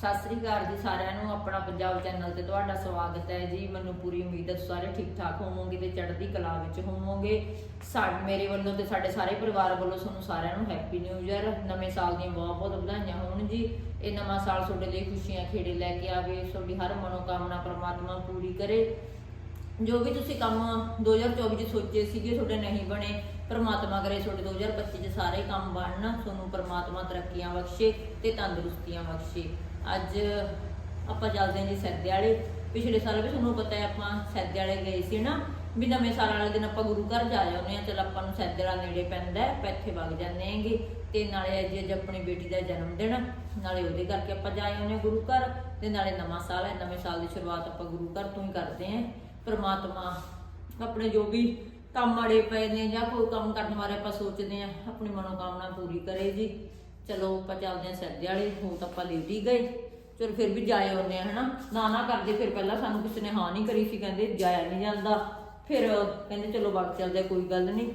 ਸਤਿ ਸ੍ਰੀ ਅਕਾਲ ਜੀ ਸਾਰਿਆਂ ਨੂੰ, ਆਪਣਾ ਪੰਜਾਬ ਚੈਨਲ ਤੇ ਤੁਹਾਡਾ ਸਵਾਗਤ ਹੈ ਜੀ। ਮੈਨੂੰ ਪੂਰੀ ਉਮੀਦ ਹੈ ਤੁਸੀਂ ਸਾਰੇ ਠੀਕ ਠਾਕ ਹੋਵੋਗੇ ਤੇ ਚੜ੍ਹਦੀ ਕਲਾ ਵਿੱਚ ਹੋਵੋਗੇ। ਸਾਡੇ, ਮੇਰੇ ਵੱਲੋਂ ਤੇ ਸਾਡੇ ਸਾਰੇ ਪਰਿਵਾਰ ਵੱਲੋਂ ਤੁਹਾਨੂੰ ਸਾਰਿਆਂ ਨੂੰ ਹੈਪੀ ਨਿਊ ਇਅਰ ਨਵੇਂ ਸਾਲ ਦੀਆਂ ਬਹੁਤ ਬਹੁਤ ਵਧਾਈਆਂ ਹੋਣ ਜੀ। ਇਹ ਨਵਾਂ ਸਾਲ ਤੁਹਾਡੇ ਲਈ ਖੁਸ਼ੀਆਂ ਖੇੜੇ ਲੈ ਕੇ ਆਵੇ, ਤੁਹਾਡੀ ਹਰ ਮਨੋਕਾਮਨਾ ਪ੍ਰਮਾਤਮਾ ਪੂਰੀ ਕਰੇ। ਜੋ ਵੀ ਤੁਸੀਂ ਕੰਮ 2024 ਚ ਸੋਚੇ ਸੀਗੇ, ਤੁਹਾਡੇ ਨਹੀਂ ਬਣੇ। ਪ੍ਰਮਾਤਮਾ ਕਰੇ ਤੁਹਾਡੇ 2025 ਚ ਸਾਰੇ ਕੰਮ ਬਣਨ, ਤੁਹਾਨੂੰ ਪ੍ਰਮਾਤਮਾ ਤਰੱਕੀਆਂ ਬਖਸ਼ੇ ਤੇ ਤੰਦਰੁਸਤੀਆਂ ਬਖਸ਼ੇ। ਅੱਜ ਆਪਾਂ ਚੱਲਦੇ ਹਾਂ ਜੀ ਸੈਦੇ ਵਾਲੇ ਪਿਛਲੇ ਸਾਲ ਵੀ ਤੁਹਾਨੂੰ ਪਤਾ ਹੈ ਆਪਾਂ ਸੈਦੇ ਵਾਲੇ ਗਏ ਸੀ ਨਾ, ਵੀ ਨਵੇਂ ਸਾਲ ਵਾਲੇ ਦਿਨ ਆਪਾਂ ਗੁਰੂ ਘਰ ਜਾ ਆਉਂਦੇ ਆ ਚਲ ਆਪਾਂ ਨੂੰ ਸੈਦੇ ਵਾਲਾ ਨੇੜੇ ਪੈਂਦਾ ਹੈ, ਆਪਾਂ ਇੱਥੇ ਵਗ ਜਾਂਦੇ ਆਂਗੇ ਤੇ ਨਾਲੇ ਅੱਜ ਅੱਜ ਆਪਣੀ ਬੇਟੀ ਦਾ ਜਨਮ ਦਿਨ, ਨਾਲੇ ਉਹਦੇ ਕਰਕੇ ਆਪਾਂ ਜਾ ਆਉਂਦੇ ਗੁਰੂ ਘਰ। ਤੇ ਨਾਲੇ ਨਵਾਂ ਸਾਲ ਹੈ, ਨਵੇਂ ਸਾਲ ਦੀ ਸ਼ੁਰੂਆਤ ਆਪਾਂ ਗੁਰੂ ਘਰ ਤੋਂ ਹੀ ਕਰਦੇ ਆਂ ਪ੍ਰਮਾਤਮਾ ਆਪਣੇ ਜੋ ਵੀ ਕੰਮ ਅੜੇ ਪਏ ਨੇ ਜਾਂ ਕੋਈ ਕੰਮ ਕਰਨ ਬਾਰੇ ਆਪਾਂ ਸੋਚਦੇ ਆਂ ਆਪਣੀ ਮਨੋਕਾਮਨਾ ਪੂਰੀ ਕਰੇ ਜੀ। ਚਲੋ ਆਪਾਂ ਚੱਲਦੇ ਆਂ ਸੱਦੇ ਵਾਲੇ ਹੋ ਤਾਂ ਆਪਾਂ ਲੇਟ ਹੀ ਗਏ। ਚਲ ਫਿਰ ਵੀ ਜਾਏ ਆਉਂਦੇ ਆ ਹਨਾ? ਨਾ ਨਾ ਕਰਦੇ ਫਿਰ ਪਹਿਲਾਂ ਸਾਨੂੰ ਕਿਸੇ ਨੇ ਹਾਂ ਨਹੀਂ ਕਰੀ ਸੀ ਕਹਿੰਦੇ ਜਾਇਆ ਨਹੀਂ ਜਾਂਦਾ। ਫਿਰ ਕਹਿੰਦੇ ਚਲੋ ਬਾਕੀ ਚੱਲਦੇ ਆ, ਕੋਈ ਗੱਲ ਨਹੀਂ।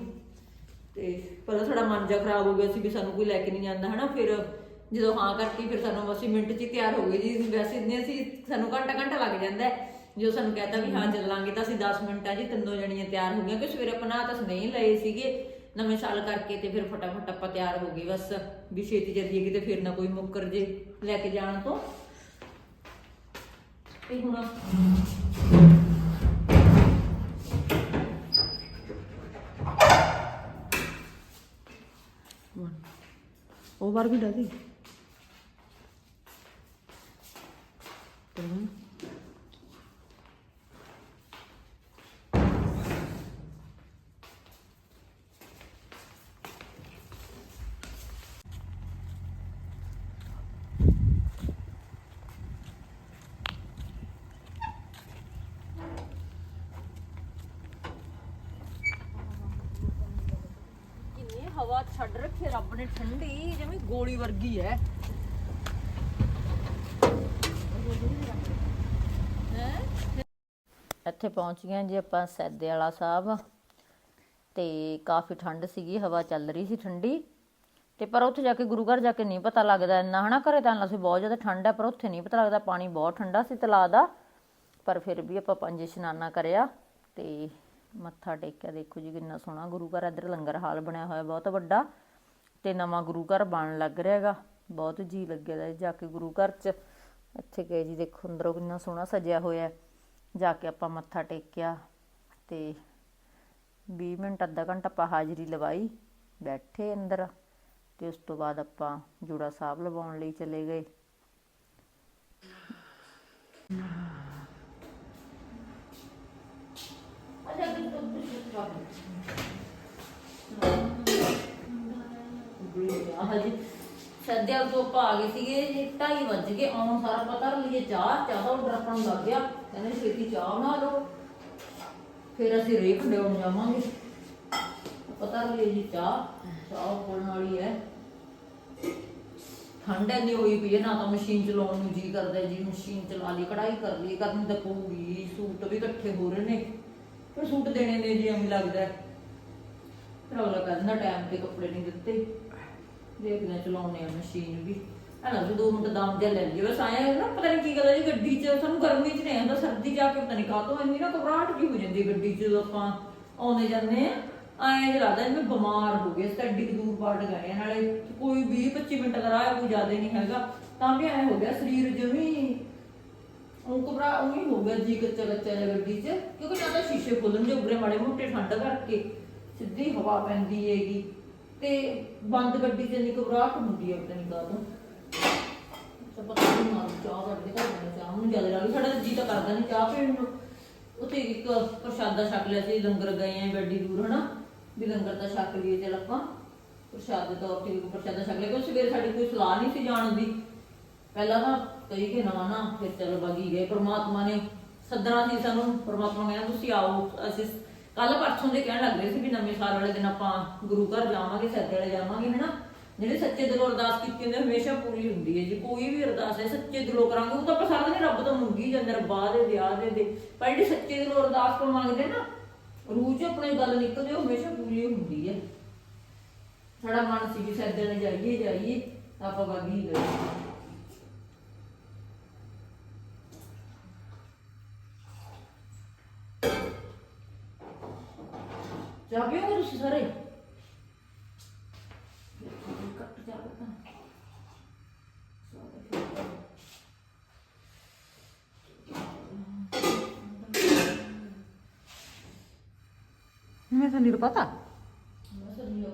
ਤੇ ਪਹਿਲਾਂ ਸਾਡਾ ਮਨ ਜਿਹਾ ਖਰਾਬ ਹੋ ਗਿਆ ਸੀ ਵੀ ਸਾਨੂੰ ਕੋਈ ਲੈ ਕੇ ਨਹੀਂ ਜਾਂਦਾ ਹਨਾ? ਫਿਰ ਜਦੋਂ ਹਾਂ ਕਰਤੀ ਫਿਰ ਸਾਨੂੰ ਅਸੀਂ ਮਿੰਟ 'ਚ ਹੀ ਤਿਆਰ ਹੋ ਗਏ ਜੀ। ਵੈਸੇ ਇੰਨੇ ਅਸੀਂ ਸਾਨੂੰ ਘੰਟਾ ਘੰਟਾ ਲੱਗ ਜਾਂਦਾ ਹੈ। ਜੋ ਸਾਨੂੰ ਕਹਤਾ ਵੀ ਹਾਂ ਚੱਲਾਂਗੇ ਤਾਂ ਅਸੀਂ 10 ਮਿੰਟਾਂ 'ਚ ਹੀ ਤਿੰਨੋਂ ਜਣੀਆਂ ਤਿਆਰ ਹੋ ਗਈਆਂ ਕਿ ਸਵੇਰੇ ਆਪਣਾ ਤਾਂ ਨਹੀਂ ਲਏ ਸੀਗੇ, ਨਵੇਂ ਸਾਲ ਕਰਕੇ ਤੇ ਫਿਰ ਫਟਾਫਟ ਆਪਾਂ ਤਿਆਰ ਹੋ ਗਏ ਬਸ, ਵੀ ਛੇਤੀ ਜਲਦੀ ਕਿਤੇ ਫਿਰ ਨਾ ਕੋਈ ਮੁੱਕਰ ਜੇ ਲੈ ਕੇ ਜਾਣ ਤੋਂ। ਤੇ ਹੁਣ ਉਹ ਵਾਰ ਵੀ ਡਾਦੀ ਕਿੰਨੀ ਹਵਾ ਛੱਡ ਰੱਖੀ ਰੱਬ ਨੇ ਠੰਡੀ, ਜਿਵੇਂ ਗੋਲੀ ਵਰਗੀ ਹੈ? ਇੱਥੇ ਪਹੁੰਚ ਗਏ ਜੀ ਆਪਾਂ ਸੈਦੇ ਵਾਲਾ ਸਾਹਿਬ। ਤੇ ਕਾਫੀ ਠੰਡ ਸੀਗੀ, ਹਵਾ ਚੱਲ ਰਹੀ ਸੀ ਠੰਡੀ। ਤੇ ਪਰ ਉੱਥੇ ਜਾ ਕੇ ਗੁਰੂ ਘਰ ਜਾ ਕੇ ਨਹੀਂ ਪਤਾ ਲੱਗਦਾ ਇੰਨਾ, ਹਨਾ? ਘਰੇ ਤਾਂ ਇੰਨਾ ਸੀ ਬਹੁਤ ਜ਼ਿਆਦਾ ਠੰਡ ਹੈ, ਪਰ ਉੱਥੇ ਨਹੀਂ ਪਤਾ ਲੱਗਦਾ, ਪਾਣੀ ਬਹੁਤ ਠੰਡਾ ਸੀ ਤਲਾਅ ਦਾ। ਪਰ ਫਿਰ ਵੀ ਆਪਾਂ ਪੰਜ ਇਸ਼ਨਾਨਾ ਕਰਿਆ ਤੇ ਮੱਥਾ ਟੇਕਿਆ। ਦੇਖੋ ਜੀ ਕਿੰਨਾ ਸੋਹਣਾ ਗੁਰੂ ਘਰ, ਇੱਧਰ ਲੰਗਰ ਹਾਲ ਬਣਿਆ ਹੋਇਆ ਬਹੁਤ ਵੱਡਾ ਤੇ ਨਵਾਂ ਗੁਰੂ ਘਰ ਬਣ ਲੱਗ ਰਿਹਾ ਹੈਗਾ। ਬਹੁਤ ਜੀ ਲੱਗਿਆ ਦਾ ਜਾ ਕੇ ਗੁਰੂ ਘਰ ਚ। ਇੱਥੇ ਗਏ ਜੀ, ਦੇਖੋ ਅੰਦਰੋਂ ਕਿੰਨਾ ਸੋਹਣਾ ਸਜਿਆ ਹੋਇਆ ਜਾ ਕੇ ਆਪਾਂ ਮੱਥਾ ਟੇਕਿਆ ਤੇ 20 ਮਿੰਟ, ਅੱਧਾ ਘੰਟਾ ਆਪਾਂ ਹਾਜ਼ਰੀ ਲਵਾਈ, ਬੈਠੇ ਅੰਦਰ। ਤੇ ਉਸ ਤੋਂ ਬਾਅਦ ਆਪਾਂ ਜੋੜਾ ਸਾਹਿਬ ਲਵਾਉਣ ਲਈ ਚਲੇ ਗਏ। ਸੱਦਿਆ ਤੋਂ ਆਪਾਂ ਆ ਗਏ ਸੀਗੇ 2:30 ਵੱਜ ਗਏ, ਆਉਣ ਸਾਰਾ ਪਤਾ ਲਈਏ ਚਾਹ ਚਾਹ ਦਾ ਆਰਡਰ ਆਪਾਂ ਨੂੰ ਲੱਗ ਗਿਆ। ਕਹਿੰਦੇ ਛੇਤੀ ਚਾਹ ਬਣਾ ਲਓ। ਫਿਰ ਅਸੀਂ ਰੇਖ ਲਿਆਉਣ ਜਾਵਾਂਗੇ। ਪਤਾ ਲਈਏ ਜੀ ਚਾਹ। ਚਾਹ ਕੋਣ ਵਾਲੀ ਹੈ। ਠੰਡ ਇੰਨੀ ਹੋਈ ਪਈ ਹੈ, ਨਾ ਤਾਂ ਮਸ਼ੀਨ ਚਲਾਉਣ ਨੂੰ ਜੀ ਕਰਦਾ ਜੀ। ਮਸ਼ੀਨ ਚਲਾ ਲਈ ਕਢਾਈ ਕਰ ਲਈ ਕਰਨੀ ਤਾਂ ਪਊਗੀ ਸੂਟ ਵੀ ਇਕੱਠੇ ਹੋ ਰਹੇ ਨੇ। ਫਿਰ ਸੂਟ ਦੇਣੇ ਨੇ ਜੀ, ਐਵੇਂ ਲੱਗਦਾ ਹੈ। ਫਿਰ ਅਗਲਾ ਕਹਿੰਦਾ ਟਾਈਮ ਤੇ ਕੱਪੜੇ ਨਹੀਂ ਦਿੱਤੇ। ਦੇਖਦੇ ਚਲਾਉਣੇ ਆ ਮਸ਼ੀਨ ਵੀ। ਹਨਾ ਵੀ ਦੋ ਮਿੰਟ ਦਮ ਜਿਹਾ ਲੈ ਲਈਏ, ਬਸ ਆਇਆ ਨਾ ਪਤਾ ਨਹੀਂ ਕੀ ਗੱਲ ਹੈ, ਜੀ ਗੱਡੀ 'ਚ ਸਾਨੂੰ ਗਰਮੀ 'ਚ ਨਹੀਂ ਆਉਂਦਾ, ਸਰਦੀ ਜਾ ਕੇ ਪਤਾ ਨਹੀਂ ਕਾਹਤੋਂ ਇੰਨੀ ਨਾ ਘਬਰਾਹਟ ਜੀ ਹੋ ਜਾਂਦੀ ਹੈ ਗੱਡੀ 'ਚ ਜਦੋਂ ਆਪਾਂ ਆਉਂਦੇ ਜਾਂਦੇ ਆ ਐਂ ਜਿਹਾ ਲੱਗਦਾ ਜਿਵੇਂ ਬਿਮਾਰ ਹੋ ਗਏ ਸਟੱਡੀ ਦੂਰ ਪੜ ਗਏ ਆ, ਨਾਲੇ ਕੋਈ 20 25 ਮਿੰਟ ਦਾ ਰਾਹ ਹੈ, ਕੋਈ ਜ਼ਿਆਦਾ ਨਹੀਂ ਹੈਗਾ ਤਾਂ ਵੀ ਐਂ ਹੋ ਗਿਆ ਸਰੀਰ ਜਿਵੇਂ ਉਹ ਘਬਰਾ ਉਹ ਹੀ ਹੋ ਗਿਆ ਜੀ ਕੱਚਾ ਕੱਚਾ ਜਿਹਾ ਗੱਡੀ 'ਚ ਕਿਉਂਕਿ ਨਾ ਤਾਂ ਸ਼ੀਸ਼ੇ ਖੁੱਲਣ ਦੇ ਉਬਰੇ ਮਾੜੇ ਮੋਟੇ ਠੰਡ ਕਰਕੇ ਸਿੱਧੀ ਹਵਾ ਪੈਂਦੀ ਹੈਗੀ ਤੇ ਬੰਦ ਗੱਡੀ 'ਚ ਇੰਨੀ ਘਬਰਾਹਟ ਹੁੰਦੀ ਹੈ ਪਤਾ ਨਹੀਂ ਕਾਹਤੋਂ ਤਾਂ ਪਤਾ ਨਹੀਂ ਮਾਰ ਚਾਹ ਕਰਦੇ ਘਰ ਦੇ ਚਾਹ ਨੂੰ ਜ਼ਿਆਦਾ ਲੱਗ ਸਾਡਾ ਜੀ ਤਾਂ ਕਰਦਾ ਨਹੀਂ ਚਾਹ ਪੀਣ ਨੂੰ। ਉੱਥੇ ਇੱਕ ਪ੍ਰਸ਼ਾਦਾ ਛਕ ਲਿਆ ਸੀ ਲੰਗਰ ਗਏ ਆਂ ਬੈਡੀ ਦੂਰ ਹਨਾ? ਵੀ ਲੰਗਰ ਤਾਂ ਛਕ ਲਈਏ, ਚੱਲ ਆਪਾਂ ਪ੍ਰਸ਼ਾਦ ਦੇ ਤੌਰ ਤੇ ਵੀ ਪ੍ਰਸ਼ਾਦਾ ਛਕ ਲਿਆ ਕਿਉਂਕਿ ਸਵੇਰੇ ਸਾਡੀ ਕੋਈ ਸਲਾਹ ਨਹੀਂ ਸੀ ਜਾਣ ਦੀ। ਪਹਿਲਾਂ ਤਾਂ ਕਹੀ ਕਿ ਨਾ ਨਾ, ਫਿਰ ਚਲ ਬਗੀ ਗਏ। ਪ੍ਰਮਾਤਮਾ ਨੇ ਸੱਦਣਾ ਸੀ ਸਾਨੂੰ। ਪ੍ਰਮਾਤਮਾ ਕਹਿੰਦਾ, ਤੁਸੀਂ ਆਓ, ਅਸੀਂ ਕੱਲ ਪਰਸੋਂ ਦੇ ਕਹਿਣ ਲੱਗ ਰਹੇ ਸੀ ਵੀ ਨਵੇਂ ਸਾਲ ਵਾਲੇ ਦਿਨ ਆਪਾਂ ਗੁਰੂ ਘਰ ਜਾਵਾਂਗੇ ਸੱਦੇ ਵਾਲੇ ਜਾਵਾਂਗੇ, ਹਨਾ? ਜਿਹੜੇ ਸੱਚੇ ਦਿਲੋਂ ਅਰਦਾਸ ਕੀਤੀ ਹੁੰਦੀ ਹੈ ਹਮੇਸ਼ਾ ਪੂਰੀ ਹੁੰਦੀ ਹੈ ਜੀ ਕੋਈ ਵੀ ਅਰਦਾਸ ਹੈ, ਸੱਚੇ ਦਿਲੋਂ ਕਰਾਂਗੇ, ਉਹ ਤਾਂ ਆਪਾਂ ਸਾਰਾ ਦਿਨ ਰੱਬ ਤੋਂ ਮੰਗੀ ਜਾਂਦੇ ਰੱਬਾ ਦੇ, ਵਿਆਹ ਦੇ ਪਰ ਜਿਹੜੇ ਸੱਚੇ ਦਿਲੋਂ ਅਰਦਾਸ ਤੋਂ ਮੰਗਦੇ ਨਾ ਰੂਹ ਚ ਆਪਣੀ ਗੱਲ ਨਿਕਲਦੀ ਉਹ ਹਮੇਸ਼ਾ ਪੂਰੀ ਹੁੰਦੀ ਹੈ ਸਾਡਾ ਮਨ ਸੀ ਕਿ ਸੱਦੇ ਜਾਈਏ ਜਾਈਏ ਤਾਂ ਆਪਾਂ ਵਗੀ ਗਏ ਮੈਂ ਤਾਂ ਨਹੀਂ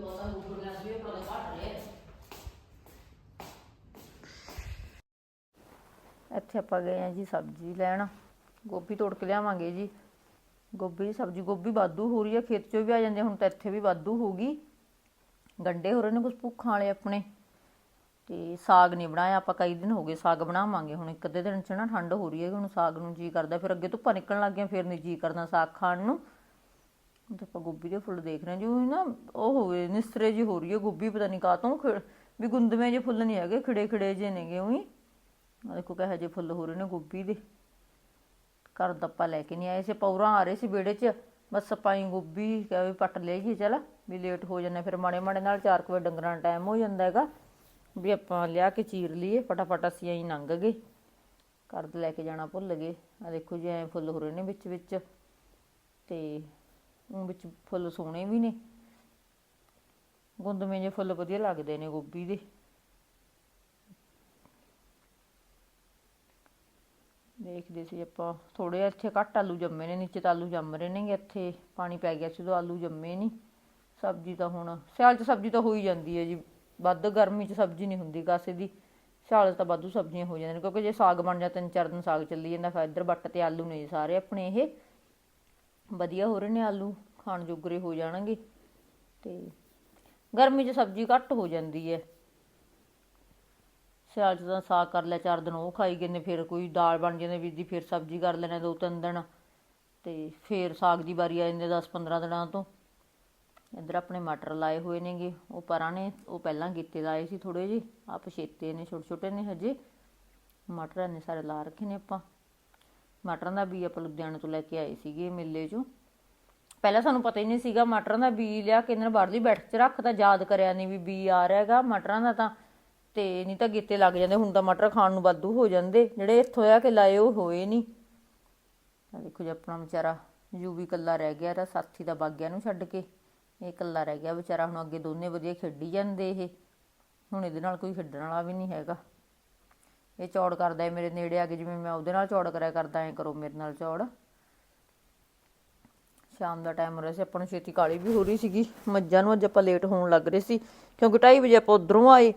ਇੱਥੇ ਆਪਾਂ ਗਏ ਆ ਜੀ ਸਬਜ਼ੀ ਲੈਣ। ਗੋਭੀ ਤੋੜ ਕੇ ਲਿਆਵਾਂਗੇ ਜੀ। ਗੋਭੀ ਦੀ ਸਬਜ਼ੀ, ਗੋਭੀ ਵਾਧੂ ਹੋ ਰਹੀ ਹੈ, ਖੇਤ 'ਚੋਂ ਵੀ ਆ ਜਾਂਦੇ ਹੁਣ ਤਾਂ ਇੱਥੇ ਵੀ ਵਾਧੂ ਹੋਗੀ ਗੰਡੇ ਹੋ ਰਹੇ ਨੇ ਕੁਝ ਭੁੱਖਾਂ ਵਾਲੇ ਆਪਣੇ। ਤੇ ਸਾਗ ਨਹੀਂ ਬਣਾਇਆ, ਆਪਾਂ ਕਈ ਦਿਨ ਹੋ ਗਏ ਸਾਗ ਬਣਾਵਾਂਗੇ। ਹੁਣ ਇੱਕ ਅੱਧੇ ਦਿਨ 'ਚ ਨਾ ਠੰਡ ਹੋ ਰਹੀ ਹੈ, ਹੁਣ ਸਾਗ ਨੂੰ ਜੀ ਕਰਦਾ, ਫਿਰ ਅੱਗੇ ਧੁੱਪਾਂ ਨਿਕਲਣ ਲੱਗ ਗਈਆਂ, ਫਿਰ ਨਹੀਂ ਜੀ ਕਰਦਾ ਸਾਗ ਖਾਣ ਨੂੰ। ਹੁਣ ਤਾਂ ਆਪਾਂ ਗੋਭੀ ਦੇ ਫੁੱਲ ਦੇਖ ਰਹੇ ਹਾਂ। ਜੀ ਨਾ ਉਹ ਹੋਵੇ ਨਿਸਤਰੇ ਜੀ ਹੋ ਰਹੀ ਹੈ ਗੋਭੀ, ਪਤਾ ਨਹੀਂ ਕਾਤੋਂ ਵੀ ਗੁੰਦਵੇਂ ਜੇ ਫੁੱਲ ਨਹੀਂ ਹੈਗੇ ਖਿੜੇ ਖਿੜੇ ਜੇ ਨੇਗੇ ਉਹੀ। ਦੇਖੋ ਕਿਹੋ ਜਿਹੇ ਫੁੱਲ ਹੋ ਰਹੇ ਨੇ ਗੋਭੀ ਦੇ। ਘਰ ਦਾ ਆਪਾਂ ਲੈ ਕੇ ਨਹੀਂ ਆਏ ਸੀ ਪੌਰਾਂ ਆ ਰਹੇ ਸੀ ਵਿਹੜੇ 'ਚ। ਬਸ ਆਪਾਂ ਹੀ ਗੋਭੀ ਕਿਹਾ ਵੀ ਪੱਟ ਲਈਏ, ਚਲ। ਵੀ ਲੇਟ ਹੋ ਜਾਂਦੇ, ਫਿਰ ਮਾੜੇ ਮਾੜੇ ਨਾਲ 4 ਵਜੇ ਡੰਗਰਾਂ ਦਾ ਟਾਈਮ ਹੋ ਜਾਂਦਾ ਹੈਗਾ। ਵੀ ਆਪਾਂ ਲਿਆ ਕੇ ਚੀਰ ਲਈਏ, ਫਟਾਫਟ ਅਸੀਂ ਐਂ ਲੰਘ ਗਏ। ਘਰ ਦੇ ਲੈ ਕੇ ਜਾਣਾ ਭੁੱਲ ਗਏ। ਆ ਦੇਖੋ ਜੀ, ਐਂ ਫੁੱਲ ਹੋ ਰਹੇ ਨੇ ਵਿੱਚ ਵਿੱਚ ਤੇ ਉਹ ਵਿੱਚ ਫੁੱਲ ਸੋਹਣੇ ਵੀ ਨੇ। ਗੁੰਦਵੇਂ ਜੇ ਫੁੱਲ ਵਧੀਆ ਲੱਗਦੇ ਨੇ ਗੋਭੀ ਦੇ। ਦੇਖਦੇ ਸੀ ਆਪਾਂ ਥੋੜੇ ਇੱਥੇ ਘੱਟ ਆਲੂ ਜੰਮੇ ਨੇ, ਨੀਚੇ ਤਾਂ ਆਲੂ ਜੰਮ ਰਹੇ ਨੇਗੇ, ਇੱਥੇ ਪਾਣੀ ਪੈ ਗਿਆ ਸੀ ਉਦੋਂ ਆਲੂ ਜੰਮੇ ਨਹੀਂ। ਸਬਜ਼ੀ ਤਾਂ ਹੁਣ, ਸਿਆਲ 'ਚ ਸਬਜ਼ੀ ਤਾਂ ਹੋ ਹੀ ਜਾਂਦੀ ਹੈ ਜੀ, ਵੱਧ ਗਰਮੀ 'ਚ ਸਬਜ਼ੀ ਨਹੀਂ ਹੁੰਦੀ ਕਾਸੇ ਦੀ ਸਿਆਲ 'ਚ ਤਾਂ ਵਾਧੂ ਸਬਜ਼ੀਆਂ ਹੋ ਜਾਂਦੀਆਂ ਨੇ, ਕਿਉਂਕਿ ਜੇ ਸਾਗ ਬਣ ਜਾ ਤਿੰਨ ਚਾਰ ਦਿਨ ਸਾਗ ਚੱਲੀ ਜਾਂਦਾ, ਫਿਰ ਇੱਧਰ ਬੱਟ ਤੇ ਆਲੂ ਨੇ ਜੀ ਸਾਰੇ ਆਪਣੇ ਇਹ। ਵਧੀਆ ਹੋ ਰਹੇ ਨੇ ਆਲੂ, ਖਾਣ ਜੋਗਰੇ ਹੋ ਜਾਣਗੇ ਤੇ ਗਰਮੀ 'ਚ ਸਬਜ਼ੀ ਘੱਟ ਹੋ ਜਾਂਦੀ ਹੈ। ਸਿਆਲ 'ਚ ਤਾਂ ਸਾਗ ਕਰ ਲਿਆ, ਚਾਰ ਦਿਨ ਉਹ ਖਾਈ ਗਏ ਨੇ ਫਿਰ ਕੋਈ ਦਾਲ ਬਣ ਜਾਂਦੀ, ਵੀ ਦੀ ਫਿਰ ਸਬਜ਼ੀ ਕਰ ਲੈਣਾ ਦੋ ਤਿੰਨ ਦਿਨ ਤੇ ਫਿਰ ਸਾਗ ਦੀ ਵਾਰੀ ਆ ਜਾਂਦੀ 10 15 ਦਿਨਾਂ ਤੋਂ। ਇੱਧਰ ਆਪਣੇ ਮਟਰ ਲਾਏ ਹੋਏ ਨੇਗੇ, ਉਹ ਪਰਾਂ ਨੇ, ਉਹ ਪਹਿਲਾਂ ਕੀਤੇ ਲਾਏ ਸੀ ਥੋੜੇ ਜਿਹੇ ਆ ਪਛੇਤੇ ਨੇ ਛੋਟੇ ਛੋਟੇ ਨੇ ਹਜੇ। ਮਟਰ ਨੇ ਸਾਰੇ ਲਾ ਰੱਖੇ ਨੇ ਆਪਾਂ। ਮਟਰਾਂ ਦਾ ਬੀ ਆਪਾਂ ਲੁਧਿਆਣੇ ਤੋਂ ਲੈ ਕੇ ਆਏ ਸੀਗੇ ਮੇਲੇ 'ਚੋਂ। ਪਹਿਲਾਂ ਸਾਨੂੰ ਪਤਾ ਹੀ ਨਹੀਂ ਸੀਗਾ ਮਟਰਾਂ ਦਾ ਬੀ ਲਿਆ ਕੇ ਨੇ ਬਾਹਰਲੀ ਬੈਠ 'ਚ ਰੱਖਤਾ ਯਾਦ ਕਰਿਆ ਨਹੀਂ ਵੀ ਬੀ ਆ ਰਿਹਾ ਹੈਗਾ ਮਟਰਾਂ ਦਾ ਤਾਂ। ਤੇ ਨਹੀਂ ਤਾਂ ਗਿੱਤੇ ਲੱਗ ਜਾਂਦੇ, ਹੁਣ ਤਾਂ ਮਟਰ ਖਾਣ ਨੂੰ ਵਾਧੂ ਹੋ ਜਾਂਦੇ, ਜਿਹੜੇ ਇੱਥੋਂ ਆ ਕੇ ਲਾਏ ਉਹ ਹੋਏ ਨਹੀਂ ਆ ਦੇਖੋ ਜੀ ਆਪਣਾ ਵਿਚਾਰਾ ਯੂ ਵੀ ਕੱਲਾ ਰਹਿ ਗਿਆ ਇਹਦਾ, ਸਾਥੀ ਦਾ ਬਾਗਿਆ ਨੂੰ ਛੱਡ ਕੇ। ਇਹ ਕੱਲਾ ਰਹਿ ਗਿਆ ਵਿਚਾਰਾ, ਹੁਣ ਅੱਗੇ ਦੋਨੇ ਵਧੀਆ ਖੇਡੀ ਜਾਂਦੇ ਇਹ। ਹੁਣ ਇਹਦੇ ਨਾਲ ਕੋਈ ਖੇਡਣ ਵਾਲਾ ਵੀ ਨਹੀਂ ਹੈਗਾ। ਇਹ ਚੌੜ ਕਰਦਾ ਹੈ ਮੇਰੇ ਨੇੜੇ ਆ ਕੇ, ਜਿਵੇਂ ਮੈਂ ਉਹਦੇ ਨਾਲ ਚੌੜ ਕਰਿਆ ਕਰਦਾ, ਐ ਕਰੋ ਮੇਰੇ ਨਾਲ ਚੌੜ। ਸ਼ਾਮ ਦਾ ਟਾਈਮ ਹੋ ਰਿਹਾ ਸੀ, ਆਪਾਂ ਨੂੰ ਛੇਤੀ ਕਾਲੀ ਵੀ ਹੋ ਰਹੀ ਸੀਗੀ। ਮੱਝਾਂ ਨੂੰ ਅੱਜ ਆਪਾਂ ਲੇਟ ਹੋਣ ਲੱਗ ਰਹੇ ਸੀ, ਕਿਉਂਕਿ 2:30 ਵਜੇ ਆਪਾਂ ਉਧਰੋਂ ਆਏ।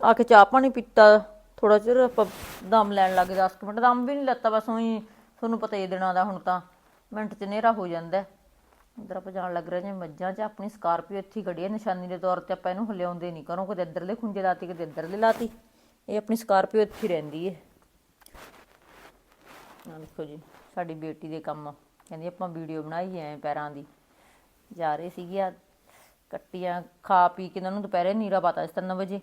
ਆ ਕੇ ਚਾਹ ਪਾਣੀ ਪੀਤਾ ਥੋੜਾ ਚਿਰ ਆਪਾਂ ਦਮ ਲੈਣ ਲੱਗੇ 10 ਕੁ ਮਿੰਟ ਦਮ ਵੀ ਨਹੀਂ ਲੱਤਾ, ਬਸ ਉਹੀ ਤੁਹਾਨੂੰ ਪਤਾ ਹੀ ਦਿਨਾਂ ਦਾ ਹੁਣ ਤਾਂ, ਮਿੰਟ 'ਚ ਹਨੇਰਾ ਹੋ ਜਾਂਦਾ। ਉਧਰ ਆਪਾਂ ਜਾਣ ਲੱਗ ਰਹੇ ਜਿਵੇਂ ਮੱਝਾਂ 'ਚ ਆਪਣੀ ਸਕਾਰਪੀਓ ਇੱਥੇ ਖੜੀ ਹੈ, ਨਿਸ਼ਾਨੀ ਦੇ ਤੌਰ ਤੇ ਆਪਾਂ ਇਹਨੂੰ ਹਲਿਆਉਂਦੇ ਨਹੀਂ ਕਰੋ ਕਦੇ ਇੱਧਰਲੇ ਖੁੰਝੇ ਲਾਤੀ, ਕਦੇ ਇੱਧਰਲੇ ਲਾਤੀ। ਇਹ ਆਪਣੀ ਸਕਾਰਪੀਓ ਇੱਥੇ ਰਹਿੰਦੀ ਹੈ। ਆਹ ਦੇਖੋ ਜੀ ਸਾਡੀ ਬੇਟੀ ਦੇ ਕੰਮ। ਕਹਿੰਦੀ ਆਪਾਂ ਵੀਡੀਓ ਬਣਾਈ ਐ ਪੈਰਾਂ ਦੀ। ਜਾ ਰਹੇ ਸੀਗੇ ਆ ਕੱਟੀਆਂ ਖਾ ਪੀ ਕੇ ਇਹਨਾਂ ਨੂੰ ਦੁਪਹਿਰੇ ਨੀਰਾ ਪਾਤਾ ਸੀ 3 ਵਜੇ।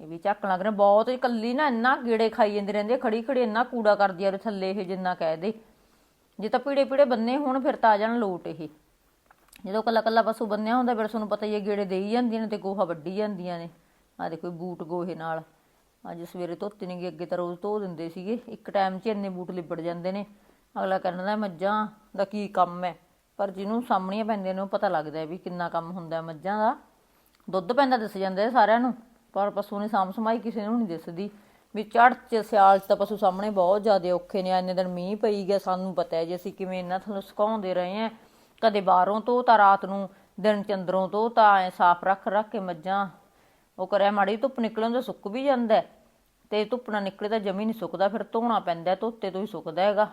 ਇਹ ਵੀ ਝੱਕਣ ਲੱਗ ਰਿਹਾ। ਬਹੁਤ ਇਕੱਲੀ ਨਾ ਇੰਨਾ ਗੇੜੇ ਖਾਈ ਜਾਂਦੇ ਰਹਿੰਦੇ ਆ, ਖੜੀ ਖੜੀ ਇੰਨਾ ਕੂੜਾ ਕਰਦੀ ਆ ਉਹਦੇ ਥੱਲੇ ਇਹ ਜਿੰਨਾ ਕਹਿ ਦੇ। ਜੇ ਤਾਂ ਪੀੜੇ ਪੀੜੇ ਬੰਨੇ ਹੋਣ ਫਿਰ ਤਾਂ ਆ ਜਾਣ ਲੋਟ ਇਹ। ਜਦੋਂ ਕੱਲਾ ਕੱਲਾ ਪਸ਼ੂ ਬੰਨਿਆ ਹੁੰਦਾ ਫਿਰ ਤੁਹਾਨੂੰ ਪਤਾ ਹੀ ਹੈ ਗੇੜੇ ਦੇਈ ਜਾਂਦੀਆਂ ਨੇ ਤੇ ਗੋਹਾ ਵੱਢੀ ਜਾਂਦੀਆਂ ਨੇ। ਆ ਦੇਖੋ ਇਹ ਬੂਟ ਗੋਹੇ ਨਾਲ। ਅੱਜ ਸਵੇਰੇ ਧੋਤੇ ਨੇਗੇ, ਅੱਗੇ ਤਾਂ ਰੋਜ਼ ਧੋ ਦਿੰਦੇ ਸੀਗੇ। ਇੱਕ ਟਾਈਮ 'ਚ ਇੰਨੇ ਬੂਟ ਲਿਬੜ ਜਾਂਦੇ ਨੇ। ਅਗਲਾ ਕਹਿੰਦਾ ਮੱਝਾਂ ਦਾ ਕੀ ਕੰਮ ਹੈ? ਪਰ ਜਿਹਨੂੰ ਸਾਹਮਣੀਆਂ ਪੈਂਦੀਆਂ ਨੇ ਉਹ ਪਤਾ ਲੱਗਦਾ ਵੀ ਕਿੰਨਾ ਕੰਮ ਹੁੰਦਾ ਮੱਝਾਂ ਦਾ। ਦੁੱਧ ਪੈਂਦਾ ਦਿਸ ਜਾਂਦਾ ਸਾਰਿਆਂ ਨੂੰ, ਪਰ ਪਸ਼ੂ ਨੇ ਸਾਂਭ ਸਮਾਈ ਕਿਸੇ ਨੂੰ ਨਹੀਂ ਦਿਸਦੀ। ਵੀ ਚੜ੍ਹ ਚ ਸਿਆਲ 'ਚ ਤਾਂ ਪਸ਼ੂ ਸਾਹਮਣੇ ਬਹੁਤ ਜ਼ਿਆਦਾ ਔਖੇ ਨੇ। ਇੰਨੇ ਦਿਨ ਮੀਂਹ ਪਈ ਗਿਆ, ਸਾਨੂੰ ਪਤਾ ਹੈ ਜੀ ਅਸੀਂ ਕਿਵੇਂ ਇਹਨਾਂ ਥੱਲੋਂ ਸੁਕਾਉਂਦੇ ਰਹੇ ਹਾਂ। ਕਦੇ ਬਾਹਰੋਂ ਤੋਂ ਤਾਂ ਰਾਤ ਨੂੰ ਦਿਨ ਚੰਦਰੋਂ ਤੋਂ ਤਾਂ ਐ ਸਾਫ਼ ਰੱਖ ਰੱਖ ਕੇ ਮੱਝਾਂ ਉਹ ਕਰਿਆ ਮਾੜੀ ਧੁੱਪ ਨਿਕਲਣ ਦਾ ਸੁੱਕ ਵੀ ਜਾਂਦਾ ਹੈ, ਤੇ ਧੁੱਪ ਨਾ ਨਿਕਲੇ ਤਾਂ ਜਮੀ ਨਹੀਂ ਸੁੱਕਦਾ ਫਿਰ ਧੋਣਾ ਪੈਂਦਾ ਧੋਤੇ ਤੋਂ ਹੀ ਸੁੱਕਦਾ ਹੈਗਾ।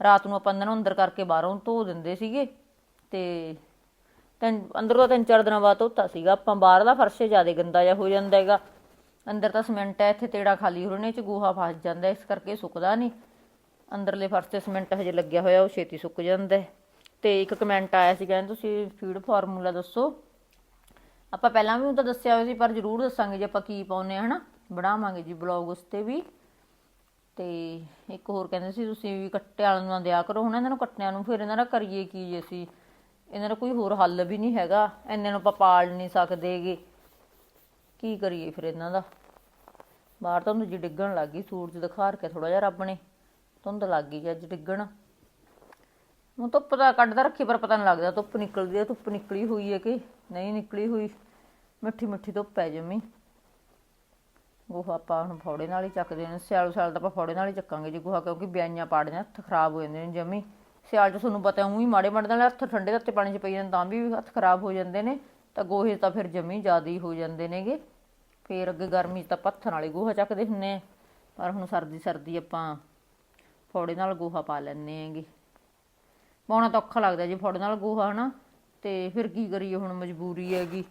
ਰਾਤ ਨੂੰ ਆਪਾਂ ਇਹਨਾਂ ਨੂੰ ਅੰਦਰ ਕਰਕੇ ਬਾਹਰੋਂ ਧੋ ਦਿੰਦੇ ਸੀਗੇ। ਤੇ ਤਿੰਨ ਅੰਦਰੋਂ ਤਿੰਨ ਚਾਰ ਦਿਨਾਂ ਬਾਅਦ ਧੋਤਾ ਸੀਗਾ। ਆਪਾਂ ਬਾਹਰ ਦਾ ਫਰਸ਼ ਜ਼ਿਆਦਾ ਗੰਦਾ ਜਿਹਾ ਹੋ ਜਾਂਦਾ ਹੈਗਾ। ਅੰਦਰ ਤਾਂ ਸੀਮੈਂਟ ਹੈ ਇੱਥੇ ਤੇੜਾ ਖਾਲੀ ਹੋ ਰਹੇ ਚ ਗੋਹਾ ਫਸ ਜਾਂਦਾ ਇਸ ਕਰਕੇ ਸੁੱਕਦਾ ਨਹੀਂ। ਅੰਦਰਲੇ ਫਰਸ਼ ਤੇ ਸੀਮੈਂਟ ਹਜੇ ਲੱਗਿਆ ਹੋਇਆ ਉਹ ਛੇਤੀ ਸੁੱਕ ਜਾਂਦਾ ਹੈ। ਤੇ ਇੱਕ ਕਮੈਂਟ ਆਇਆ ਸੀ ਕਹਿੰਦੇ ਤੁਸੀਂ ਫੀਡ ਫਾਰਮੂਲਾ ਦੱਸੋ। ਆਪਾਂ ਪਹਿਲਾਂ ਵੀ ਉਹ ਤਾਂ ਦੱਸਿਆ ਹੋਇਆ ਸੀ, ਪਰ ਜ਼ਰੂਰ ਦੱਸਾਂਗੇ ਜੇ ਆਪਾਂ ਕੀ ਪਾਉਨੇ ਆ, ਹਨਾ? ਬਣਾਵਾਂਗੇ ਜੀ ਬਲੌਗ ਉਸ ਤੇ ਵੀ। ਤੇ ਇੱਕ ਹੋਰ ਕਹਿੰਦੇ ਸੀ, ਤੁਸੀਂ ਵੀ ਕੱਟੇ ਵਾਲਿਆਂ ਨੂੰ ਨਾ ਦਿਆ ਕਰੋ। ਹੁਣ ਇਹਨਾਂ ਨੂੰ ਕੱਟਿਆਂ ਨੂੰ ਫਿਰ ਇਹਨਾਂ ਦਾ ਕਰੀਏ ਕੀ ਜੇ ਅਸੀਂ? ਇਹਨਾਂ ਦਾ ਕੋਈ ਹੋਰ ਹੱਲ ਵੀ ਨਹੀਂ ਹੈਗਾ। ਇੰਨੇ ਨੂੰ ਆਪਾਂ ਪਾਲ ਨਹੀਂ ਸਕਦੇਗੇ ਕੀ ਕਰੀਏ ਫਿਰ ਇਹਨਾਂ ਦਾ? ਬਾਹਰ ਧੁੰਦ ਜੀ ਡਿੱਗਣ ਲੱਗ ਗਈ। ਸੂਰਜ ਦਿਖਾਰ ਕੇ ਥੋੜਾ ਜਿਹਾ ਰੱਬ ਨੇ। ਧੁੰਦ ਲੱਗ ਗਈ ਜੀ, ਅੱਜ ਡਿੱਗਣ। ਹੁਣ ਧੁੱਪ ਦਾ ਕੱਢਦਾ ਰੱਖੀ, ਪਰ ਪਤਾ ਨਹੀਂ ਲੱਗਦਾ, ਧੁੱਪ ਨਿਕਲਦੀ ਹੈ ਧੁੱਪ ਨਿਕਲੀ ਹੋਈ ਹੈ ਕਿ ਨਹੀਂ ਨਿਕਲੀ ਹੋਈ। ਮਿੱਠੀ ਮਿੱਠੀ ਧੁੱਪ ਹੈ ਜਮੀ। ਗੋਹਾ ਆਪਾਂ ਹੁਣ ਫੌੜੇ ਨਾਲ ਹੀ ਚੱਕਦੇ ਨੇ ਸਿਆਲ ਸਿਆਲ ਤਾਂ ਆਪਾਂ ਫੌੜੇ ਨਾਲ ਹੀ ਚੱਕਾਂਗੇ ਜੀ ਗੋਹਾ, ਕਿਉਂਕਿ ਬਿਆਈਆਂ ਪਾੜੀਆਂ ਹੱਥ ਖਰਾਬ ਹੋ ਜਾਂਦੇ ਨੇ ਜਮੀ। ਸਿਆਲ 'ਚ ਤੁਹਾਨੂੰ ਪਤਾ ਉਹੀ ਮਾੜੇ ਮਾੜੇ ਨਾਲ ਹੱਥ ਠੰਡੇ ਦਿੱਤੇ ਪਾਣੀ 'ਚ ਪਈ ਜਾਂਦੇ ਤਾਂ ਵੀ ਹੱਥ ਖਰਾਬ ਹੋ ਜਾਂਦੇ ਨੇ। ਤਾਂ ਗੋਹੇ ਤਾਂ ਫਿਰ ਜਮੀ ਜ਼ਿਆਦਾ ਹੀ ਹੋ ਜਾਂਦੇ ਨੇਗੇ। ਫੇਰ ਅੱਗੇ ਗਰਮੀ 'ਚ ਤਾਂ ਪੱਥਰ ਨਾਲ ਹੀ ਗੋਹਾ ਚੱਕਦੇ ਹੁੰਨੇ ਆ। ਪਰ ਹੁਣ ਸਰਦੀ ਸਰਦੀ ਆਪਾਂ ਫੌੜੇ ਨਾਲ ਗੋਹਾ ਪਾ ਲੈਂਦੇ ਆਂਗੇ ਪਾਉਣਾ ਤਾਂ ਔਖਾ ਲੱਗਦਾ ਜੇ ਫੌੜੇ ਨਾਲ ਗੋਹਾ, ਹਨਾ। ਤੇ ਫਿਰ ਕੀ ਕਰੀਏ, ਹੁਣ ਮਜਬੂਰੀ ਹੈਗੀ।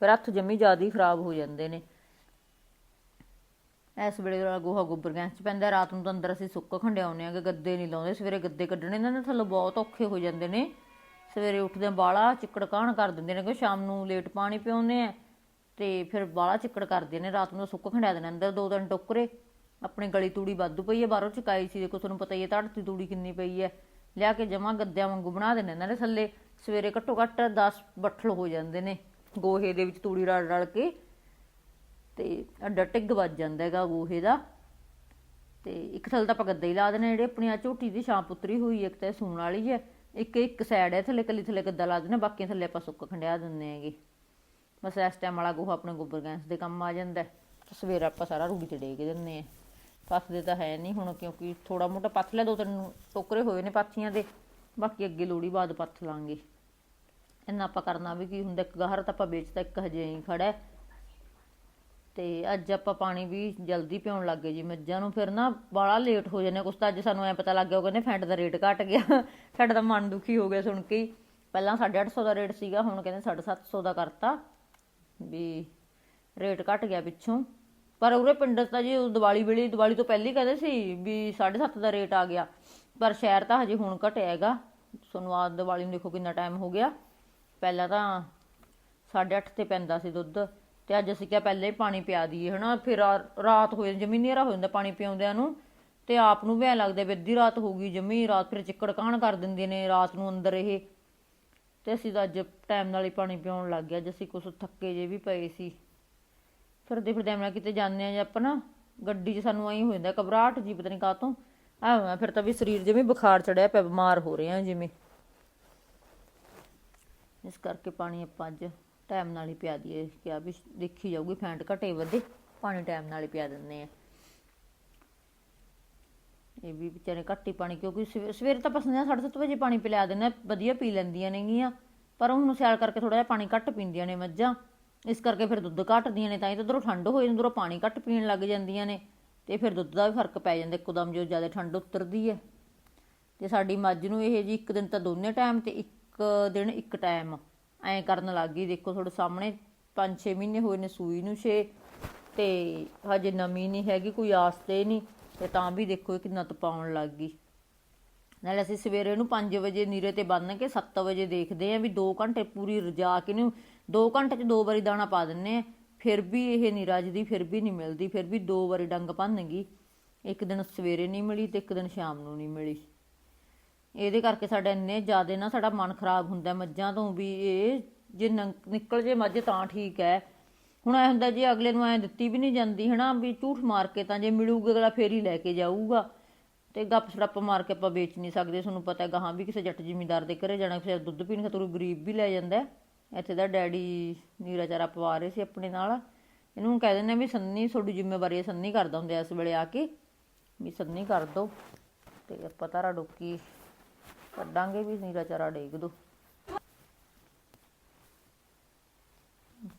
ਫਿਰ ਹੱਥ ਜੰਮੀ ਜ਼ਿਆਦਾ ਹੀ ਖਰਾਬ ਹੋ ਜਾਂਦੇ ਨੇ। ਇਸ ਵੇਲੇ ਵਾਲਾ ਗੋਹਾ ਗੋਬਰ ਗੈਸ ਚ ਪੈਂਦਾ, ਰਾਤ ਨੂੰ ਤਾਂ ਅੰਦਰ ਅਸੀਂ ਸੁੱਕ ਖੰਡਿਆਉਂਦੇ ਆਂਗੇ ਗੱਦੇ ਨਹੀਂ ਲਾਉਂਦੇ। ਸਵੇਰੇ ਗੱਦੇ ਕੱਢਣੇ ਇਹਨਾਂ ਦੇ ਥੱਲੋਂ ਬਹੁਤ ਔਖੇ ਹੋ ਜਾਂਦੇ ਨੇ। ਸਵੇਰੇ ਉੱਠਦੇ ਬਾਲਾ ਚਿੱਕੜ ਕਾਣ ਕਰ ਦਿੰਦੇ ਨੇ ਕਿ ਸ਼ਾਮ ਨੂੰ ਲੇਟ ਪਾਣੀ ਪਿਉਂਦੇ ਆ ਤੇ ਫਿਰ ਬਾਲਾ ਚਿੱਕੜ ਕਰਦੇ ਨੇ। ਰਾਤ ਨੂੰ ਸੁੱਕ ਖੰਡਿਆ ਦਿੰਦੇ ਅੰਦਰ ਦੋ ਦਿਨ ਟੋਕਰੇ। ਆਪਣੀ ਗਲੀ ਤੂੜੀ ਵਾਧੂ ਪਈ ਹੈ, ਬਾਹਰੋਂ ਚਕਾਈ ਸੀ। ਦੇਖੋ, ਤੁਹਾਨੂੰ ਪਤਾ ਹੀ ਹੈ, ਧੜਤੀ ਤੂੜੀ ਕਿੰਨੀ ਪਈ ਹੈ। ਲਿਆ ਕੇ ਜਮਾ ਗੱਦਿਆਂ ਵਾਂਗੂ ਬਣਾ ਦੇਣੇ ਇਹਨਾਂ ਦੇ ਥੱਲੇ ਸਵੇਰੇ ਘੱਟੋ ਘੱਟ 10 ਬੱਠਲ ਹੋ ਜਾਂਦੇ ਨੇ ਗੋਹੇ ਦੇ ਵਿੱਚ ਤੂੜੀ ਰਲ ਰਲ ਕੇ। ਤੇ ਅੱਡਾ ਟਿੱਗ ਵੱਜ ਜਾਂਦਾ ਹੈਗਾ ਗੋਹੇ ਦਾ। ਤੇ ਇੱਕ ਥੱਲੇ ਤਾਂ ਆਪਾਂ ਗੱਦੇ ਹੀ ਲਾ ਦੇਣੇ ਜਿਹੜੇ, ਆਪਣੀ ਆ ਝੋਟੀ ਦੀ ਛਾਂ ਪੁੱਤਰੀ ਹੋਈ ਇੱਕ ਤੇ ਸੂਣ ਵਾਲੀ ਹੈ ਇੱਕ ਇੱਕ ਸਾਈਡ ਹੈ ਥੱਲੇ ਕੱਲੀ ਥੱਲੇ ਗੱਦਾ ਲਾ ਦੇਣਾ ਬਾਕੀ ਥੱਲੇ ਆਪਾਂ ਸੁੱਕ ਖੰਡਿਆ ਦਿੰਦੇ ਹੈਗੇ। ਬਸ ਇਸ ਟਾਈਮ ਵਾਲਾ ਗੋਹਾ ਆਪਣੇ ਗੋਬਰ ਗੈਂਸ ਦੇ ਕੰਮ ਆ ਜਾਂਦਾ। ਹੈ। ਸਵੇਰ ਆਪਾਂ ਸਾਰਾ ਰੂੜੀ ਤੇ ਡੇਕ ਦਿੰਦੇ ਆ। ਪੱਥਦੇ ਤਾਂ ਹੈ ਨਹੀਂ ਹੁਣ ਕਿਉਂਕਿ ਥੋੜਾ ਮੋਟਾ ਪੱਥ ਲਿਆ ਦੋ ਤਿੰਨ ਟੋਕਰੇ ਹੋਏ ਨੇ ਪਾਥੀਆਂ ਦੇ, ਬਾਕੀ ਅੱਗੇ ਲੋੜੀ ਬਾਅਦ ਪੱਥ ਲਾਂਗੇ। ਇੰਨਾ ਆਪਾਂ ਕਰਨਾ ਵੀ ਕੀ ਹੁੰਦਾ, ਇੱਕ ਗਾਹਰ ਤਾਂ ਆਪਾਂ ਵੇਚਤਾ, ਇੱਕ ਹਜੇ ਹੀ ਖੜਾ ਹੈ। ਤੇ ਅੱਜ ਆਪਾਂ ਪਾਣੀ ਵੀ ਜਲਦੀ ਪਿਉਣ ਲੱਗ ਗਏ ਜੀ, ਮੱਝਾਂ ਨੂੰ ਫਿਰ ਨਾ ਬਾਲਾ ਲੇਟ ਹੋ ਜਾਂਦੇ ਕੁਛ ਤਾਂ ਅੱਜ ਸਾਨੂੰ ਐ ਪਤਾ ਲੱਗ ਗਿਆ, ਉਹ ਕਹਿੰਦੇ ਫੈਂਟ ਦਾ ਰੇਟ ਘਟ ਗਿਆ। ਸਾਡਾ ਤਾਂ ਮਨ ਦੁਖੀ ਹੋ ਗਿਆ ਸੁਣ ਕੇ ਹੀ। ਪਹਿਲਾਂ 850 ਦਾ ਰੇਟ ਸੀਗਾ, ਹੁਣ ਕਹਿੰਦੇ 750 ਦਾ ਕਰਤਾ। ਵੀ ਰੇਟ ਘਟ ਗਿਆ ਪਿੱਛੋਂ। ਪਰ ਉਰੇ ਪਿੰਡ 'ਚ ਤਾਂ ਜੀ ਉਹ ਦੀਵਾਲੀ ਵੇਲੇ, ਦੀਵਾਲੀ ਤੋਂ ਪਹਿਲਾਂ ਹੀ ਕਹਿੰਦੇ ਸੀ ਵੀ 7.5 ਦਾ ਰੇਟ ਆ ਗਿਆ। ਪਰ ਸ਼ਹਿਰ ਤਾਂ ਹਜੇ ਹੁਣ ਘਟਿਆ ਹੈਗਾ। ਤੁਹਾਨੂੰ ਆ ਦੀਵਾਲੀ ਨੂੰ ਦੇਖੋ ਕਿੰਨਾ ਟਾਈਮ ਹੋ ਗਿਆ। ਪਹਿਲਾਂ ਤਾਂ 8.5 ਤੇ ਪੈਂਦਾ ਸੀ ਦੁੱਧ ਤੇ ਅੱਜ ਅਸੀਂ ਕਿਹਾ ਪਹਿਲੇ ਹੀ ਪਾਣੀ ਪਿਆ ਦਈਏ, ਹਨਾ? ਫਿਰ ਰਾਤ ਹੋ ਜਾਂਦੀ ਜਮੀ ਹਨੇਰਾ ਹੋ ਜਾਂਦਾ ਪਾਣੀ ਪਿਆਉਂਦਿਆਂ ਨੂੰ ਤੇ ਆਪ ਨੂੰ ਵੀ ਐਂ ਲੱਗਦਾ ਵੀ ਅੱਧੀ ਰਾਤ ਹੋ ਗਈ ਜਮੀ, ਰਾਤ ਫਿਰ ਚਿੱਕੜ ਕਾਣ ਕਰ ਦਿੰਦੇ ਨੇ ਰਾਤ ਨੂੰ ਅੰਦਰ ਇਹ। ਤੇ ਅਸੀਂ ਤਾਂ ਅੱਜ ਟਾਈਮ ਨਾਲ ਹੀ ਪਾਣੀ ਪਿਉਣ ਲੱਗ ਗਿਆ ਅੱਜ ਅਸੀਂ ਕੁਛ ਥੱਕੇ ਜੇ ਵੀ ਪਏ ਸੀ। ਫਿਰਦੇ ਫਿਰਦੇ ਐਵੇਂ ਕਿਤੇ ਜਾਂਦੇ ਆ ਜੇ ਆਪਾਂ ਨਾ ਗੱਡੀ 'ਚ ਸਾਨੂੰ ਐਂ ਹੋ ਜਾਂਦਾ, ਘਬਰਾਹਟ ਜੀ ਪਤਾ ਨਹੀਂ ਕਾਹਤੋਂ। ਆ ਫਿਰ ਤਾਂ ਵੀ ਸਰੀਰ ਜਿਵੇਂ ਬੁਖਾਰ ਚੜਿਆ ਪਿਆ, ਬਿਮਾਰ ਹੋ ਰਹੇ ਆ ਜਿਵੇਂ। ਇਸ ਕਰਕੇ ਪਾਣੀ ਆਪਾਂ ਅੱਜ ਟਾਈਮ ਨਾਲ ਹੀ ਪਿਆ ਦਈਏ ਕਿਹਾ ਵੀ ਦੇਖੀ ਜਾਊਗੀ, ਫੈਂਟ ਘਟੇ ਵਧੇ, ਪਾਣੀ ਟਾਈਮ ਨਾਲ ਹੀ ਪਿਆ ਦਿੰਦੇ ਆ ਇਹ ਵੀ ਵਿਚਾਰੇ ਘੱਟ ਹੀ ਪਾਣੀ, ਕਿਉਂਕਿ ਸਵੇ- ਸਵੇਰੇ ਤਾਂ ਪਸੰਦ 7:30 ਵਜੇ ਪਾਣੀ ਪਿਲਾ ਦਿੰਦੇ ਆ ਵਧੀਆ ਪੀ ਲੈਂਦੀਆਂ ਨੇਗੀਆਂ, ਪਰ ਹੁਣ ਸਿਆਲ ਕਰਕੇ ਥੋੜਾ ਜਿਹਾ ਪਾਣੀ ਘੱਟ ਪੀਂਦੀਆਂ ਨੇ ਮੱਝਾਂ। ਇਸ ਕਰਕੇ ਫਿਰ ਦੁੱਧ ਘਟਦੀਆਂ ਨੇ, ਤਾਂ ਹੀ ਤਾਂ ਉਧਰੋਂ ਠੰਡ ਹੋ ਜਾਂਦੀ, ਉਧਰੋਂ ਪਾਣੀ ਘੱਟ ਪੀਣ ਲੱਗ ਜਾਂਦੀਆਂ ਨੇ, ਤੇ ਫਿਰ ਦੁੱਧ ਦਾ ਵੀ ਫ਼ਰਕ ਪੈ ਜਾਂਦਾ, ਇੱਕਦਮ ਜੋ ਜ਼ਿਆਦਾ ਠੰਡ ਉਤਰਦੀ ਹੈ। ਤੇ ਸਾਡੀ ਮੱਝ ਨੂੰ ਇਹ ਜੀ, ਇੱਕ ਦਿਨ ਤਾਂ ਦੋਨੇ ਟਾਈਮ ਤੇ ਇੱਕ ਦਿਨ ਇੱਕ ਟਾਈਮ। ਐਂ ਕਰਨ ਲੱਗ ਗਈ, ਦੇਖੋ ਤੁਹਾਡੇ ਸਾਹਮਣੇ 5-6 ਮਹੀਨੇ ਹੋਏ ਨੇ ਸੂਈ ਨੂੰ 6 ਤੇ ਹਜੇ ਨਮੀ ਨਹੀਂ ਹੈਗੀ, ਕੋਈ ਆਸਤੇ ਨਹੀਂ, ਤੇ ਤਾਂ ਵੀ ਦੇਖੋ ਇਹ ਕਿੰਨਾ ਤਪਾਉਣ ਲੱਗ ਗਈ। ਨਾਲੇ ਅਸੀਂ ਸਵੇਰੇ ਨੂੰ 5 ਵਜੇ ਨੀਰੇ ਤੇ ਬੰਨ ਕੇ 7 ਵਜੇ ਦੇਖਦੇ ਆ ਵੀ 2 ਘੰਟੇ ਪੂਰੀ ਰਜਾ ਕੇ ਨੂੰ 2 ਘੰਟੇ ਚ ਦੋ ਵਾਰੀ ਦਾਣਾ ਪਾ ਦਿੰਨੇ ਆ, ਫਿਰ ਵੀ ਇਹ ਨਹੀਂ ਰੱਜਦੀ, ਫਿਰ ਵੀ ਨਹੀਂ ਮਿਲਦੀ, ਫਿਰ ਵੀ ਦੋ ਵਾਰੀ ਡੰਗ ਭੰਨ ਗਈ ਇੱਕ ਦਿਨ ਸਵੇਰੇ ਨਹੀਂ ਮਿਲੀ ਤੇ ਇੱਕ ਦਿਨ ਸ਼ਾਮ ਨੂੰ ਨਹੀਂ ਮਿਲੀ। ਇਹਦੇ ਕਰਕੇ ਸਾਡਾ ਇੰਨੇ ਜ਼ਿਆਦਾ ਨਾ ਸਾਡਾ ਮਨ ਖਰਾਬ ਹੁੰਦਾ ਮੱਝਾਂ ਤੋਂ ਵੀ ਇਹ ਜੇ ਨੰਗ- ਨਿਕਲ ਜੇ ਮੱਝ ਤਾਂ ਠੀਕ ਹੈ ਹੁਣ ਐ ਹੁੰਦਾ ਜੇ ਅਗਲੇ ਨੂੰ ਐ ਦਿੱਤੀ ਵੀ ਨਹੀਂ ਜਾਂਦੀ ਹਨਾ ਵੀ ਝੂਠ ਮਾਰ ਕੇ ਤਾਂ ਜੇ ਮਿਲੂਗਾ ਅਗਲਾ ਫੇਰ ਹੀ ਲੈ ਕੇ ਜਾਊਗਾ। ਤੇ ਗੱਪ ਸੜੱਪ ਮਾਰ ਕੇ ਆਪਾਂ ਵੇਚ ਨਹੀਂ ਸਕਦੇ, ਤੁਹਾਨੂੰ ਪਤਾ ਹੈ ਗਾਹਾਂ ਵੀ ਕਿਸੇ ਜੱਟ ਜ਼ਿਮੀਂਦਾਰ ਦੇ ਘਰੇ ਜਾਣਾ ਫਿਰ ਦੁੱਧ ਪੀਣ ਖਾਤਰ ਗਰੀਬ ਵੀ ਲੈ ਜਾਂਦਾ। ਇੱਥੇ ਦਾ ਡੈਡੀ ਨੀਰਾ ਚਾਰਾ ਪਵਾ ਰਹੇ ਸੀ ਆਪਣੇ ਨਾਲ। ਇਹਨੂੰ ਕਹਿ ਦਿੰਦੇ ਆ ਵੀ ਸੰਨੀ ਤੁਹਾਡੀ ਜ਼ਿੰਮੇਵਾਰੀ ਹੈ ਸੰਨੀ ਕਰਦਾ ਹੁੰਦਾ ਇਸ ਵੇਲੇ ਆ ਕੇ। ਵੀ ਸੰਨੀ ਕਰ ਦੋ ਤੇ ਆਪਾਂ ਤਾਰਾ ਡੋਕੀ ਕੱਢਾਂਗੇ ਵੀ ਨੀਰਾ ਚਾਰਾ ਡੇਗ ਦੋ।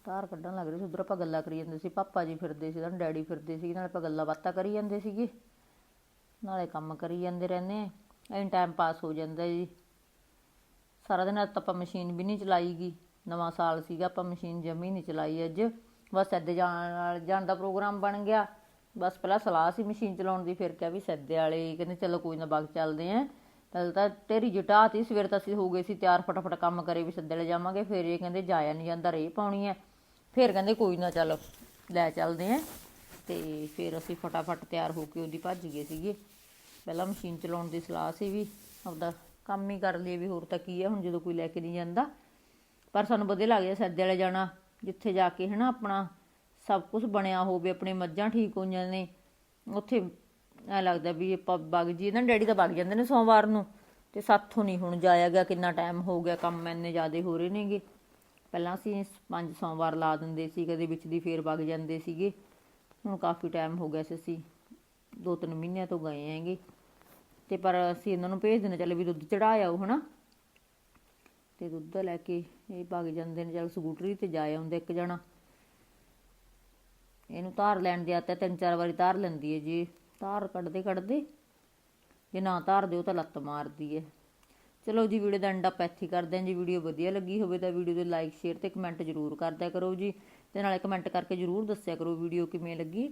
ਤਾਰ ਕੱਢਣ ਲੱਗ ਰਹੀ ਸੀ, ਉਧਰ ਆਪਾਂ ਗੱਲਾਂ ਕਰੀ ਜਾਂਦੇ ਸੀ। ਪਾਪਾ ਜੀ ਫਿਰਦੇ ਸੀ ਤਾਂ ਡੈਡੀ ਫਿਰਦੇ ਸੀ, ਨਾਲ ਆਪਾਂ ਗੱਲਾਂ ਬਾਤਾਂ ਕਰੀ ਜਾਂਦੇ ਸੀਗੇ। ਨਾਲੇ ਕੰਮ ਕਰੀ ਜਾਂਦੇ ਰਹਿੰਦੇ ਆ। ਐਂ ਟਾਈਮ ਪਾਸ ਹੋ ਜਾਂਦਾ ਜੀ। ਸਾਰਾ ਦਿਨ ਆਪਾਂ ਮਸ਼ੀਨ ਵੀ ਨਹੀਂ ਚਲਾਈਗੀ ਨਵਾਂ ਸਾਲ ਸੀਗਾ, ਆਪਾਂ ਮਸ਼ੀਨ ਜਮੀ ਨਹੀਂ ਚਲਾਈ ਅੱਜ। ਬਸ ਸੱਦੇ ਜਾਣ ਜਾਣ ਦਾ ਪ੍ਰੋਗਰਾਮ ਬਣ ਗਿਆ। ਬਸ ਪਹਿਲਾਂ ਸਲਾਹ ਸੀ ਮਸ਼ੀਨ ਚਲਾਉਣ ਦੀ, ਫਿਰ ਕਿਹਾ ਵੀ ਸੱਦੇ ਵਾਲੇ, ਕਹਿੰਦੇ ਚਲੋ ਕੋਈ ਨਾ ਬਾਗ ਚੱਲਦੇ ਆਂ। ਪਹਿਲਾਂ ਤਾਂ ਤੇਰੀ ਜਟਾਤੀ ਸਵੇਰ ਤਾਂ ਅਸੀਂ ਹੋ ਗਏ ਸੀ ਤਿਆਰ ਫਟਾਫਟ ਕੰਮ ਕਰੇ ਵੀ ਸੱਦੇ ਵਾਲੇ ਜਾਵਾਂਗੇ, ਫਿਰ ਇਹ ਕਹਿੰਦੇ ਜਾਇਆ ਨਹੀਂ ਜਾਂਦਾ ਰੇ ਪਾਉਣੀ ਐ। ਫਿਰ ਕਹਿੰਦੇ ਕੋਈ ਨਾ ਚੱਲ, ਲੈ ਚੱਲਦੇ ਆਂ। ਤੇ ਫਿਰ ਅਸੀਂ ਫਟਾਫਟ ਤਿਆਰ ਹੋ ਕੇ ਉਹਦੀ ਭੱਜ ਗਏ ਸੀਗੇ। ਪਹਿਲਾਂ ਮਸ਼ੀਨ ਚਲਾਉਣ ਦੀ ਸਲਾਹ ਸੀ ਵੀ ਆਪਦਾ ਕੰਮ ਹੀ ਕਰ ਲਈਏ ਵੀ ਹੋਰ ਤਾਂ ਕੀ ਹੈ ਹੁਣ ਜਦੋਂ ਕੋਈ ਲੈ ਕੇ ਨਹੀਂ ਜਾਂਦਾ। ਪਰ ਸਾਨੂੰ ਵਧੀਆ ਲੱਗਦਾ ਸੱਦੇ ਵਾਲੇ ਜਾਣਾ, ਜਿੱਥੇ ਜਾ ਕੇ ਹਨਾ ਆਪਣਾ ਸਭ ਕੁਝ ਬਣਿਆ ਹੋਵੇ, ਆਪਣੇ ਮੱਝਾਂ ਠੀਕ ਹੋਈਆਂ ਨੇ, ਉੱਥੇ ਐ ਲੱਗਦਾ ਵੀ ਆਪਾਂ ਵਗ ਜੀ ਨਾ, ਡੈਡੀ ਤਾਂ ਵਗ ਜਾਂਦੇ ਨੇ ਸੋਮਵਾਰ ਨੂੰ, ਤੇ ਸਾਥੋਂ ਨਹੀਂ ਹੁਣ ਜਾਇਆ ਗਿਆ, ਕਿੰਨਾ ਟਾਈਮ ਹੋ ਗਿਆ, ਕੰਮ ਇੰਨੇ ਜ਼ਿਆਦੇ ਹੋ ਰਹੇ ਨੇਗੇ। ਪਹਿਲਾਂ ਅਸੀਂ ਪੰਜ ਸੋਮਵਾਰ ਲਾ ਦਿੰਦੇ ਸੀ, ਕਦੇ ਵਿੱਚ ਦੀ ਫੇਰ ਵਗ ਜਾਂਦੇ ਸੀਗੇ, ਹੁਣ ਕਾਫੀ ਟਾਈਮ ਹੋ ਗਿਆ ਸੀ, ਅਸੀਂ ਦੋ ਤਿੰਨ ਮਹੀਨਿਆਂ ਤੋਂ ਗਏ ਹੈਗੇ। ਤੇ ਪਰ ਅਸੀਂ ਇਹਨਾਂ ਨੂੰ ਭੇਜ ਦਿੰਦੇ ਚੱਲ ਵੀ ਦੁੱਧ ਚੜਾਇਆ ਉਹ ਹਨਾ। ਤੇ ਦੁੱਧ ਲੈ ਕੇ ਇਹ ਵਗ ਜਾਂਦੇ ਨੇ, ਚੱਲ ਸਕੂਟਰੀ ਤੇ ਜਾ ਆਉਂਦੇ ਇੱਕ ਜਣਾ। ਇਹਨੂੰ ਧਾਰ ਲੈਣ ਦੀ ਆਦਤ ਤਿੰਨ ਚਾਰ ਵਾਰੀ ਧਾਰ ਲੈਂਦੀ ਹੈ ਜੀ। ਧਾਰ ਕੱਢਦੇ ਕੱਢਦੇ, ਜੇ ਨਾ ਧਾਰ ਦਿਓ ਤਾਂ ਲੱਤ ਮਾਰਦੀ ਹੈ ਚਲੋ ਜੀ, ਵੀਡੀਓ ਦਾ ਐਂਡ ਆਪਾਂ ਇੱਥੇ ਕਰਦੇ ਹਾਂ ਜੀ। ਵੀਡੀਓ ਵਧੀਆ ਲੱਗੀ ਹੋਵੇ ਤਾਂ ਵੀਡੀਓ ਦੇ ਲਾਈਕ ਸ਼ੇਅਰ ਤੇ ਕਮੈਂਟ ਜ਼ਰੂਰ ਕਰਦਿਆ ਕਰੋ ਜੀ। ਤੇ ਨਾਲੇ ਕਮੈਂਟ ਕਰਕੇ ਜ਼ਰੂਰ ਦੱਸਿਆ ਕਰੋ ਵੀਡੀਓ ਕਿਵੇਂ ਲੱਗੀ।